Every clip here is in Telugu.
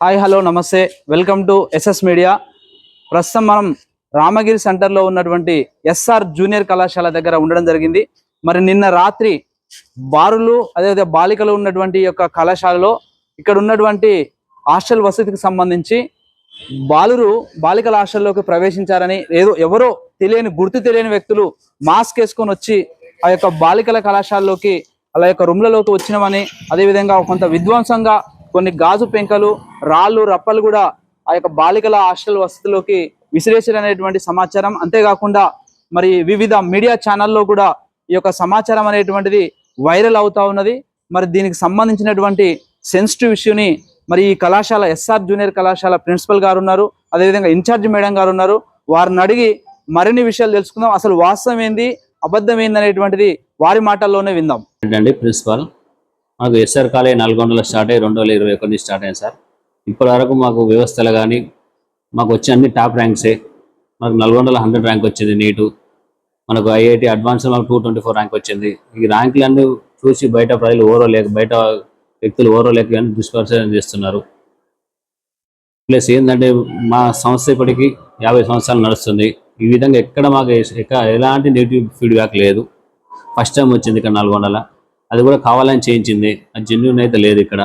హాయ్ హలో నమస్తే. Welcome to SS media. ప్రస్తుతం మనం రామగిరి సెంటర్లో ఉన్నటువంటి ఎస్ఆర్ జూనియర్ కళాశాల దగ్గర ఉండడం జరిగింది. మరి నిన్న రాత్రి బారులు అదేవిధంగా బాలికలు ఉన్నటువంటి యొక్క కళాశాలలో ఇక్కడ ఉన్నటువంటి హాస్టల్ వసతికి సంబంధించి బాలురు బాలికల హాస్టల్లోకి ప్రవేశించారని ఏదో ఎవరో తెలియని గుర్తు తెలియని వ్యక్తులు మాస్క్ వేసుకొని వచ్చి ఆ యొక్క బాలికల కళాశాలలోకి అలా యొక్క రూమ్లలోకి వచ్చినామని అదేవిధంగా కొంత విధ్వంసంగా కొన్ని గాజు పెంకలు రాళ్ళు రప్పలు కూడా ఆ యొక్క బాలికల హాస్టల్ వసతిలోకి విసిరేసారనేటువంటి సమాచారం. అంతేకాకుండా మరి వివిధ మీడియా ఛానల్లో కూడా ఈ యొక్క సమాచారం అనేటువంటిది వైరల్ అవుతా ఉన్నది. మరి దీనికి సంబంధించినటువంటి సెన్సిటివ్ ఇష్యూని మరి ఈ కళాశాల ఎస్ఆర్ జూనియర్ కళాశాల ప్రిన్సిపల్ గారు ఉన్నారు. అదేవిధంగా ఇన్ఛార్జ్ మేడం గారు ఉన్నారు. వారిని అడిగి మరిన్ని విషయాలు తెలుసుకుందాం. అసలు వాస్తవం ఏంది? అబద్ధం ఏంది అనేటువంటిది వారి మాటల్లోనే విందాం. ప్రిన్సిపల్? మాకు ఎస్ఆర్ కాలేజ్ నల్గొండలో స్టార్ట్ అయ్యి రెండు వేల ఇరవై ఒకటి స్టార్ట్ అయింది సార్. ఇప్పటి వరకు మాకు వ్యవస్థలు కానీ మాకు వచ్చే అన్ని టాప్ ర్యాంక్సే మాకు నల్గొండలో హండ్రెడ్ ర్యాంక్ వచ్చింది నీటు. మనకు ఐఐటి అడ్వాన్స్ మాకు టూ ట్వంటీ ఫోర్ ర్యాంక్ వచ్చింది. ఈ ర్యాంకులన్నీ చూసి బయట ప్రజలు ఓరో లేక బయట వ్యక్తులు ఓరో లేక కానీ దుష్పరిచయం చేస్తున్నారు. ప్లస్ ఏంటంటే మా సంస్థ ఇప్పటికీ యాభై సంవత్సరాలు నడుస్తుంది. ఈ విధంగా ఎక్కడ మాకు ఎక్కడ ఎలాంటి నెగిటివ్ ఫీడ్బ్యాక్ లేదు. ఫస్ట్ టైం వచ్చింది ఇక్కడ నల్గొండల. అది కూడా కావాలని చేయించింది. అది జెన్యున్ అయితే లేదు ఇక్కడ.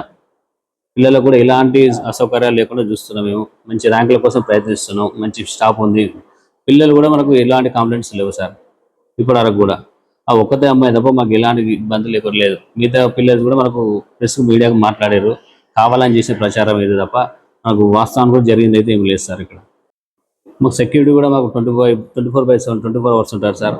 పిల్లలకు కూడా ఎలాంటి అసౌకర్యాలు లేకుండా చూస్తున్నాం మేము. మంచి ర్యాంకుల కోసం ప్రయత్నిస్తున్నాం. మంచి స్టాఫ్ ఉంది. పిల్లలు కూడా మనకు ఎలాంటి కాంప్లైంట్స్ లేవు సార్. ఇప్పటి వరకు కూడా. ఆ ఒక్కతే అమ్మాయి తప్ప మాకు ఎలాంటి ఇబ్బందులు ఎక్కడ లేదు. మిగతా పిల్లలు కూడా మనకు ప్రెస్ మీడియాకు మాట్లాడారు. కావాలని చేసిన ప్రచారం ఇది తప్ప మాకు వాస్తవం కూడా జరిగింది అయితే ఏం లేదు సార్ ఇక్కడ. మాకు సెక్యూరిటీ కూడా మాకు twenty five twenty four by seven twenty four hours ఉంటారు సార్.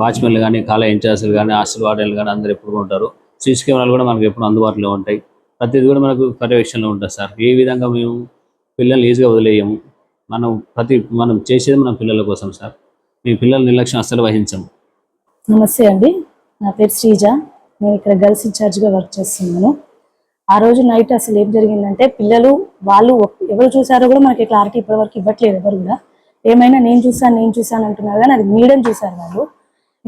వాచ్మెన్లు కానీ కాల ఇన్ఛార్జ్లు కానీ హాస్టల్ వార్డెన్లు కానీ అందరు ఎప్పుడు ఉంటారు సీసీ కెమెరాలు కూడా మనకు ఎప్పుడు అందుబాటులో ఉంటాయి. ప్రతిది కూడా మనకు పర్యవేక్షణలో ఉంటుంది సార్. ఏ విధంగా మేము పిల్లల్ని ఈజీగా వదిలేయము? మనం ప్రతి మనం చేసేది మన పిల్లల కోసం సార్. మీ పిల్లల నిర్లక్ష్యం అస్సలు వహించము. నమస్తే అండి. నా పేరు శ్రీజ. నేను ఇక్కడ గర్ల్స్ ఇన్ఛార్జ్గా వర్క్ చేస్తున్నాను. ఆ రోజు నైట్ అసలు ఏం జరిగిందంటే పిల్లలు వాళ్ళు ఎవరు చూసారో కూడా మనకి క్లారిటీ ఇప్పటివరకు ఇవ్వట్లేదు ఎవరు కూడా. ఏమైనా నేను చూసాను నేను చూసాను అంటున్నారు కానీ అది మీడియం చూసారు వాళ్ళు.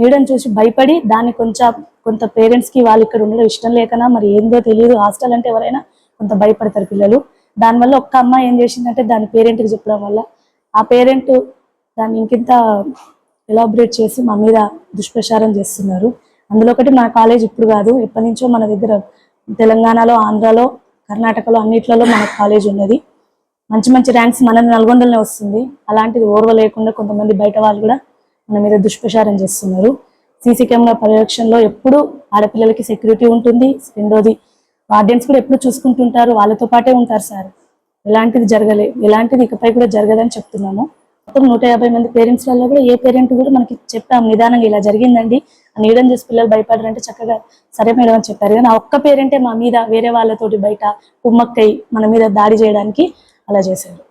నీడని చూసి భయపడి దాన్ని కొంచెం కొంత పేరెంట్స్కి వాళ్ళు ఇక్కడ ఉండడం ఇష్టం లేకనా మరి ఏందో తెలియదు. హాస్టల్ అంటే ఎవరైనా కొంత భయపడతారు పిల్లలు. దానివల్ల ఒక్క అమ్మాయి ఏం చేసిందంటే దాని పేరెంట్కి చెప్పడం వల్ల ఆ పేరెంట్ దాన్ని ఇంకింత ఎలాబరేట్ చేసి మా మీద దుష్ప్రచారం చేస్తున్నారు. అందులో ఒకటి మన కాలేజ్ ఇప్పుడు కాదు. ఎప్పటి నుంచో మన దగ్గర తెలంగాణలో ఆంధ్రాలో కర్ణాటకలో అన్నిట్లలో మన కాలేజ్ ఉన్నది. మంచి మంచి ర్యాంక్స్ మన నల్గొండలోనే వస్తుంది. అలాంటిది ఓర్వ లేకుండా కొంతమంది బయట వాళ్ళు కూడా మన మీద దుష్ప్రచారం చేస్తున్నారు. సీసీ కెమెరా పర్యవేక్షణలో ఎప్పుడు ఆడపిల్లలకి సెక్యూరిటీ ఉంటుంది. రెండోది గార్డియన్స్ కూడా ఎప్పుడు చూసుకుంటుంటారు. వాళ్ళతో పాటే ఉంటారు సార్. ఎలాంటిది జరగలే ఎలాంటిది ఇకపై కూడా జరగదని చెప్తున్నాము. మొత్తం నూట యాభై మంది పేరెంట్స్ వల్ల కూడా ఏ పేరెంట్ కూడా మనకి చెప్పాము నిదానంగా ఇలా జరిగిందండి. ఆ నీడని చూసి పిల్లలు భయపడరంటే చక్కగా సరే మేడం అని చెప్పారు. కానీ ఆ ఒక్క పేరెంటే మా మీద వేరే వాళ్ళతోటి బయట కుమ్మక్కై మన మీద దాడి చేయడానికి అలా చేశారు.